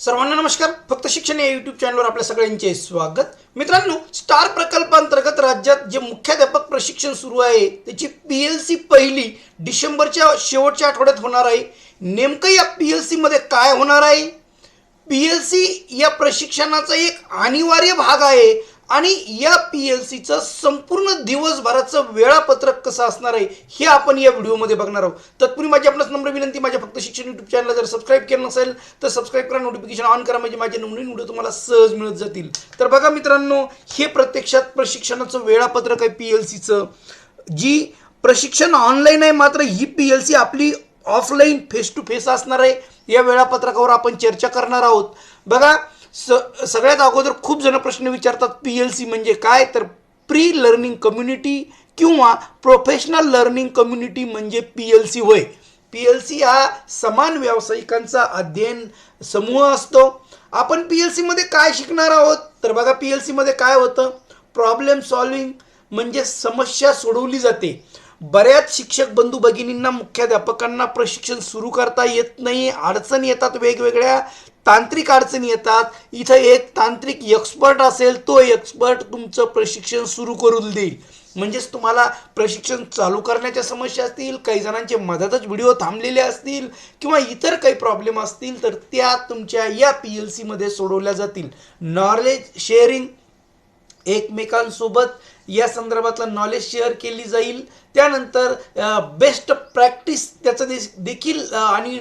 सर्वांना नमस्कार. फक्त शिक्षण या युट्यूब चॅनलवर आपल्या सगळ्यांचे स्वागत. मित्रांनो स्टार प्रकल्पांतर्गत राज्यात जे मुख्याध्यापक प्रशिक्षण सुरू आहे त्याची पी एल सी पहिली डिसेंबरच्या शेवटच्या आठवड्यात होणार आहे. नेमकं या पी एल सीमध्ये काय होणार आहे? पी एल सी या प्रशिक्षणाचा एक अनिवार्य भाग आहे. आणि या पी एल सीचं संपूर्ण दिवसभराचं वेळापत्रक कसं असणार आहे हे आपण या व्हिडिओमध्ये बघणार आहोत. तत्पूर्वी माझी आपणास नम्र विनंती माझ्या फक्त शिक्षण युट्यूब चॅनलला जर सबस्क्राईब केलं नसेल तर सबस्क्राईब करा नोटिफिकेशन ऑन करा म्हणजे माझे नवीन व्हिडिओ तुम्हाला सहज मिळत जातील. तर बघा मित्रांनो हे प्रत्यक्षात प्रशिक्षणाचं वेळापत्रक आहे पी एल सीचं जी प्रशिक्षण ऑनलाईन आहे मात्र ही पी एल सी आपली ऑफलाईन फेस टू फेस असणार आहे. या वेळापत्रकावर आपण चर्चा करणार आहोत. बघा स सगळ्यात अगोदर खूप जण प्रश्न विचारतात पी एल सी म्हणजे काय? तर प्री लर्निंग कम्युनिटी किंवा प्रोफेशनल लर्निंग कम्युनिटी म्हणजे पी एल सी होय. पी एल सी हा समान व्यावसायिकांचा अध्ययन समूह असतो. आपण पी एल सीमध्ये काय शिकणार आहोत? तर बघा पी एल सीमध्ये काय होतं? प्रॉब्लेम सॉल्विंग म्हणजे समस्या सोडवली जाते. बऱ्याच शिक्षक बंधू भगिनींना मुख्याध्यापकांना प्रशिक्षण सुरू करता येत नाही. अडचणी येतात वेगवेगळ्या. तांत्रिक अडचणी येतात. इथं एक तांत्रिक एक्सपर्ट असेल तो एक्सपर्ट तुमचं प्रशिक्षण सुरू करून देईल. म्हणजेच तुम्हाला प्रशिक्षण चालू करण्याच्या समस्या असतील काही जणांचे मधातच व्हिडिओ थांबलेले असतील किंवा इतर काही प्रॉब्लेम असतील तर त्या तुमच्या या पी एल सीमध्ये सोडवल्या जातील. नॉलेज शेअरिंग एकमेकांसोबत या संदर्भातलं नॉलेज शेअर केली जाईल. त्यानंतर बेस्ट प्रॅक्टिस त्याचं दे देखील आणि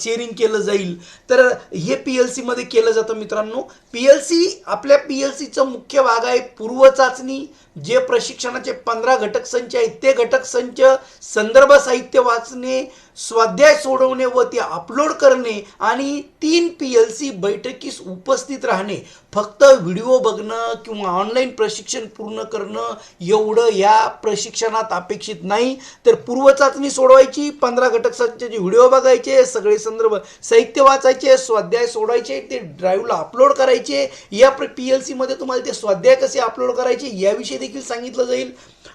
शेअरिंग केलं जाईल. तर हे पी एल सीमध्ये केलं जातं मित्रांनो. पी एल सी आपल्या पी एल सीचं मुख्य भाग आहे पूर्व चाचणी. जे प्रशिक्षणाचे पंधरा घटक संच आहेत ते घटक संच संदर्भ साहित्य वाचणे स्वाध्याय सोडवणे व ते अपलोड करणे आणि तीन पी एल सी बैठकीस उपस्थित राहणे. फक्त व्हिडिओ बघणं किंवा ऑनलाईन प्रशिक्षण पूर्ण करणं एवढं या प्रशिक्षणात अपेक्षित नाही. तर पूर्व चाचणी सोडवायची पंधरा घटक संचाचे व्हिडिओ बघायचे सगळे संदर्भ साहित्य वाचायचे स्वाध्याय सोडायचे ते ड्राईव्हला अपलोड करायचे. या पी एल सीमध्ये तुम्हाला ते स्वाध्याय कसे अपलोड करायचे याविषयी देखील सांगितलं जाईल.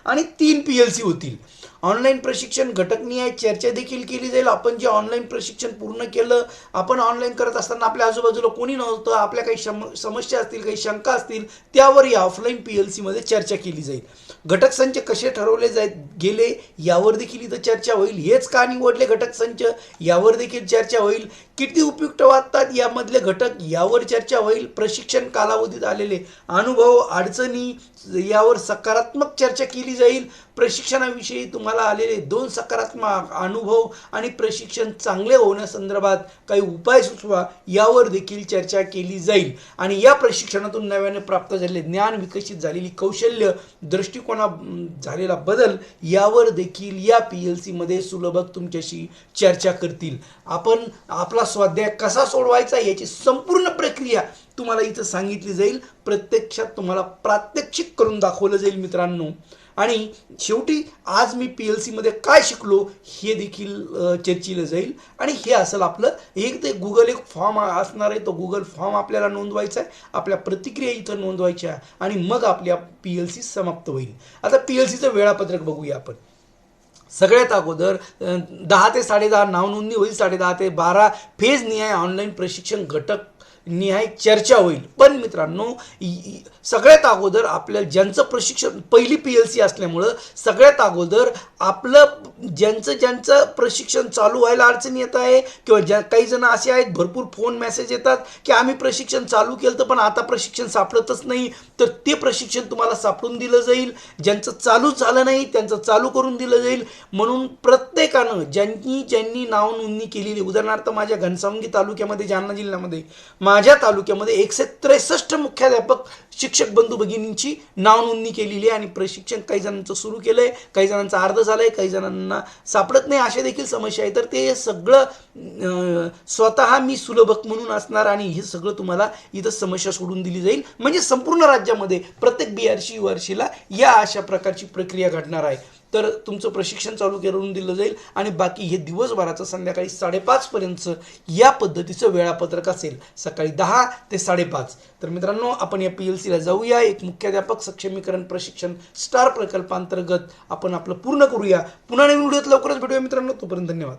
आणि तीन पी एल सी होतील. ऑनलाईन प्रशिक्षण घटकनीय चर्चा देखील केली जाईल. आपण जे ऑनलाईन प्रशिक्षण पूर्ण केलं आपण ऑनलाईन करत असताना आपल्या आजूबाजूला कोणी नव्हतं आपल्या काही सम समस्या असतील काही शंका असतील त्यावर या ऑफलाईन पी एल सीमध्ये चर्चा केली. जाईल. घटक संच कसे ठरवले जाय गेले यावर देखील इथं चर्चा होईल. हेच का निवडले घटक संच? यावर देखील चर्चा होईल. किती उपयुक्त वाटतात यामधले घटक? यावर चर्चा होईल. प्रशिक्षण कालावधीत आलेले अनुभव अडचणी यावर सकारात्मक चर्चा केली जाईल. प्रशिक्षणाविषयी तुम्हाला आलेले दोन सकारात्मक अनुभव आणि प्रशिक्षण चांगले होण्यासंदर्भात काही उपाय सुचवा यावर देखील चर्चा केली जाईल. आणि या प्रशिक्षणातून नव्याने प्राप्त झालेले ज्ञान विकसित झालेली कौशल्य दृष्टिकोना झालेला बदल यावर देखील या पी एल सीमध्ये सुलभक तुमच्याशी चर्चा करतील. आपण आपला स्वाध्याय कसा सोडवायचा याची संपूर्ण प्रक्रिया तुम्हाला इथं सांगितली जाईल. प्रत्यक्षात तुम्हाला प्रात्यक्षिक करून दाखवलं जाईल मित्रांनो. आणि शेवटी आज मी पी एल सीमध्ये काय शिकलो हे देखील अ, चर्चिलं जाईल. आणि हे असेल आपलं एक ते गुगल एक फॉर्म असणार आहे तो गुगल फॉर्म आपल्याला नोंदवायचा आहे आपल्या प्रतिक्रिया इथं नोंदवायच्या आणि मग आपल्या पी एल सी समाप्त होईल. आता पी एल सीचं वेळापत्रक बघूया आपण. सगळ्यात अगोदर दहा ते साडेदहा नावनोंदणी होईल साडेदहा ते बारा फेज निहाय ऑनलाईन प्रशिक्षण घटक निहाय चर्चा होईल. पण मित्रांनो सगळ्यात अगोदर आपल्या ज्यांचं प्रशिक्षण पहिली पी एल सी असल्यामुळं सगळ्यात अगोदर आपलं ज्यांचं ज्यांचं प्रशिक्षण चालू व्हायला अडचणी येत आहे किंवा ज्या काही जण असे आहेत भरपूर फोन मेसेज येतात की आम्ही प्रशिक्षण चालू केलं तर पण आता प्रशिक्षण सापडतच नाही. तर ते प्रशिक्षण तुम्हाला सापडून दिलं जाईल. ज्यांचं चालू झालं नाही त्यांचं चालू करून दिलं जाईल. म्हणून प्रत्येकानं ज्यांनी ज्यांनी नाव नोंदणी केलेली उदाहरणार्थ माझ्या घनसावंगी तालुक्यामध्ये जालना जिल्ह्यामध्ये माझ्या तालुक्यामध्ये एकशे त्रेसष्ट मुख्याध्यापक शिक्षक बंधू भगिनींची नावनोंदणी केलेली आहे आणि प्रशिक्षण काही जणांचं सुरू केलं आहे काही जणांचं अर्ध झालं आहे काही जणांना सापडत नाही अशा देखील समस्या आहे. तर ते सगळं स्वतः मी सुलभक म्हणून असणार आणि हे सगळं तुम्हाला इथं समस्या सोडून दिली जाईल. म्हणजे संपूर्ण राज्यामध्ये प्रत्येक बी आर सी वर्षीला या अशा प्रकारची प्रक्रिया घडणार आहे. तर तुमचं प्रशिक्षण चालू करून दिलं जाईल आणि बाकी हे दिवसभराचं संध्याकाळी साडेपाचपर्यंतचं या पद्धतीचं वेळापत्रक असेल सकाळी दहा ते साडेपाच. तर मित्रांनो आपण या पी एल सीला जाऊया. एक मुख्याध्यापक सक्षमीकरण प्रशिक्षण स्टार प्रकल्पांतर्गत आपण आपलं पूर्ण करूया. पुन्हा नवीन व्हिडिओत लवकरच भेटूया मित्रांनो. तोपर्यंत धन्यवाद.